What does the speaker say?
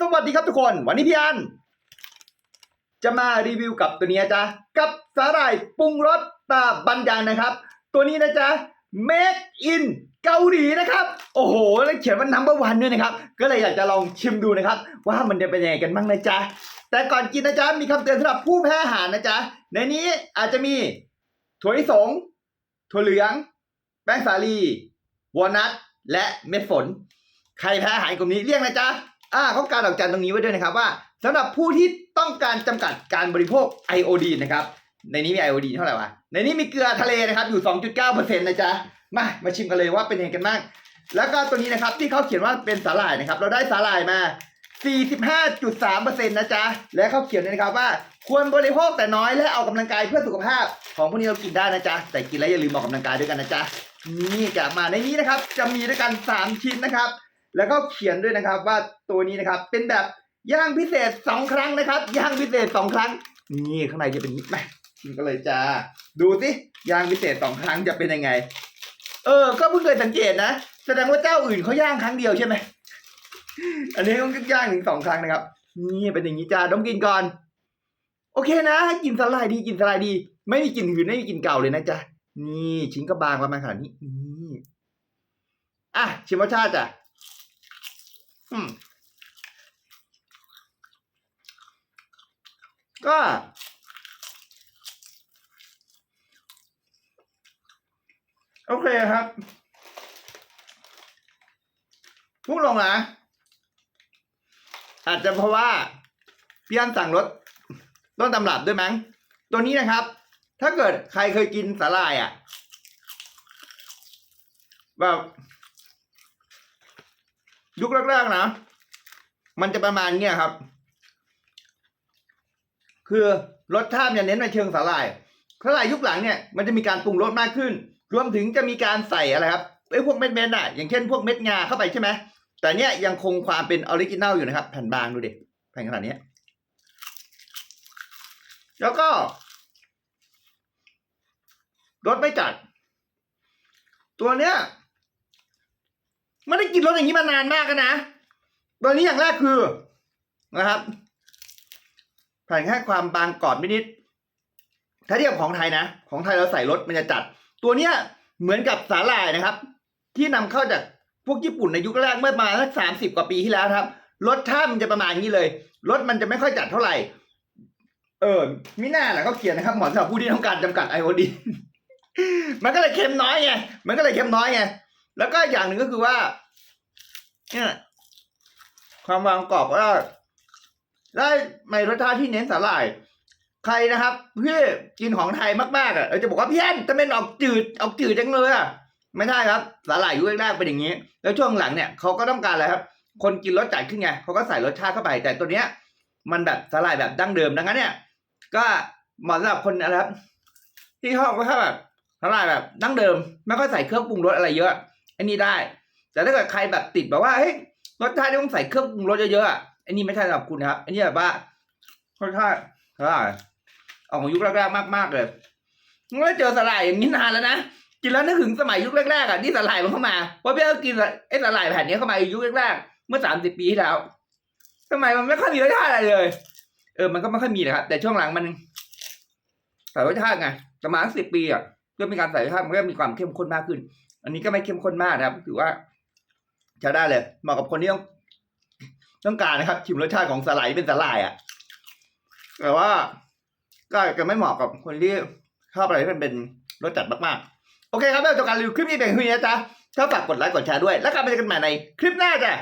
สวัสดีครับทุกคน วันนี้พี่อัน จะมารีวิวกับตัวนี้จ๊ะกับสาหร่ายปรุงรสตาบันยังนะครับ ตัวนี้นะจ๊ะ made in เกาหลีนะครับ โอ้โห แล้วเขียนว่า number one ด้วยนะครับ ก็เลยอยากจะลองชิมดูนะครับ ว่ามันจะเป็นยังไงกันบ้างนะจ๊ะ แต่ก่อนกินนะจ๊ะ มีคำเตือนสำหรับผู้แพ้อาหารนะจ๊ะ ในนี้อาจจะมีถั่วลิสง ถั่วเหลือง แป้งสาลี วอลนัท และเม็ดฝน ใครแพ้อาหารกลุ่มนี้เรียกนะจ๊ะ อ่าเขาการดอกจันตรงนี้ไว้ด้วยนะครับว่าสำหรับผู้ที่ต้องการจำกัดการบริโภคไอโอดีนนะครับ ในนี้มีไอโอดีนเท่าไหร่วะ ในนี้มีเกลือทะเลนะครับอยู่ 2.9%นะจ๊ะ มามาชิมกันเลยว่าเป็นยังไงกันบ้าง แล้วก็ตัวนี้นะครับที่เขาเขียนว่าเป็นสาหร่ายนะครับ เราได้สาหร่ายมา 45.3%นะจ๊ะ และเขาเขียนนะครับว่าควรบริโภคแต่น้อยและออกกำลังกายเพื่อสุขภาพ ของพวกนี้เรากินได้นะจ๊ะ แต่กินแล้วอย่าลืมออกกำลังกายด้วยกันนะจ๊ะ นี่กลับมาในนี้นะครับ จะมีด้วยกัน 3 ชิ้นนะครับ แล้วก็เขียนด้วยนะครับว่าตัวนี้นะครับเป็นแบบย่างพิเศษ2ครั้งนะครับ ย่างพิเศษ2ครั้ง นี่ข้างในจะเป็นอย่างนี้ไหมชิมกันเลยจ้าดูสิย่างพิเศษ2ครั้งจะเป็นยังไง เออ ก็เพิ่งเคยสังเกตนะแสดงว่าเจ้าอื่นเขาย่างครั้งเดียวใช่ไหมอันนี้ต้องย่างถึงสองครั้งนะครับ นี่เป็นอย่างนี้จ้าต้องกินก่อน โอเคนะกินสลายดีกินสลายดี ไม่มีกลิ่นหืนไม่มีกลิ่นเก่าเลยนะจ๊ะนี่ชิ้นก็บางประมาณขนาดนี้นี่อะชิมรสชาติจ้ะ อืม ก็ โอเคครับพูดลงนะอาจจะเพราะว่าพี่อันสั่งรสต้นตำรับด้วยมั้ง ตัวนี้นะครับ ถ้าเกิดใครเคยกินสาหร่ายอะแบบ ยุคแรกๆนะ มันจะประมาณเนี้ยครับ คือรสชาติเนี่ยเน้นในเชิงสาหร่ายสาหร่ายยุคหลังเนี่ยมันจะมีการปรุงรสมากขึ้น รวมถึงจะมีการใส่อะไรครับไอ้พวกเม็ดเม็ดๆอะอย่างเช่นพวกเม็ดงาเข้าไปใช่ไหมแต่เนี้ยยังคงความเป็นออริจินัลอยู่นะครับ แผ่นบางดูดิแผ่นขนาดนี้แล้วก็รสไม่จัด ตัวเนี้ย ไม่ได้กินรสอย่างนี้มานานมากนะตัวนี้อย่างแรกคือนะครับแผ่นแค่ความบางกรอบนิดๆถ้าเทียบของไทยนะ ของไทยเราใส่รสมันจะจัด ตัวเนี้ยเหมือนกับสาหร่ายนะครับ ที่นำเข้าจากพวกญี่ปุ่นในยุคแรกเมื่อมาสักสามสิบกว่าปีที่แล้วครับรสชาติมันจะประมาณนี้เลยรสมันจะไม่ค่อยจัดเท่าไหร่ เออมิน่าแหละเขาเขียนนะครับหมอสำหรับผู้ที่ต้องการจำกัดไอโอดี มันก็เลยเค็มน้อยไงมันก็เลยเค็มน้อยไง แล้วก็อย่างหนึ่งก็คือว่าเนี่ยความวางกรอบก็ได้ในรสชาติที่เน้นสาหร่าย ใครนะครับที่กินของไทยมากๆอะเออจะบอกว่าพี่แอนจะเป็นออกจืดออกจืดจังเลยอะไม่ใช่ครับสาหร่ายยุคแรกๆเป็นอย่างนี้ แล้วช่วงหลังเนี่ยเขาก็ต้องการอะไรครับ คนกินรสจัดขึ้นไงเขาก็ใส่รสชาติเข้าไป แต่ตัวเนี้ย มันแบบสาหร่ายแบบดั้งเดิมดังนั้นเนี่ย ก็เหมาะสำหรับคนอะครับ ที่ชอบก็ชอบแบบสาหร่ายแบบดั้งเดิมไม่ค่อยใส่เครื่องปรุงรสอะไรเยอะ อันนี้ได้ แต่ถ้าเกิดใครแบบติดแบบว่าเฮ้ยรสชาติต้องใส่เครื่องปรุงรสเยอะๆอะอันนี้ไม่ใช่สำหรับคุณนะครับ อันนี้แบบว่ารสชาติสาหร่ายออกของยุคแรกๆมากๆเลยไม่ได้เจอสาหร่ายอย่างนี้นานแล้วนะกินแล้วนึกถึงสมัยยุคแรกๆอะที่สาหร่ายมันเข้ามาเพราะพี่ก็กินไอ้สาหร่ายแผ่นนี้เข้ามายุคแรกๆเมื่อสามสิบปีที่แล้วสมัยมันไม่ค่อยมีรสชาติอะไรเลย เออมันก็ไม่ค่อยมีนะครับแต่ช่วงหลังมันใส่รสชาติไงประมาณสิบปีอะเริ่มมีการใส่รสชาติมันก็มีความเข้มข้นมากขึ้น อันนี้ก็ไม่เข้มข้นมากนะครับถือว่าจะได้เลยเหมาะกับคนที่ต้องต้องการนะครับ ชิมรสชาติของสาหร่ายเป็นสาหร่ายอะแต่ว่าก็จะไม่เหมาะกับคนที่ชอบอะไรที่มันเป็นรสจัดมากๆ โอเคครับแล้วจบการรีวิวคลิปนี้เป็นที่นี้นะจ๊ะถ้าฝากกดไลค์กดแชร์ด้วย แล้วกลับมาเจอกันใหม่ในคลิปหน้าจ้ะ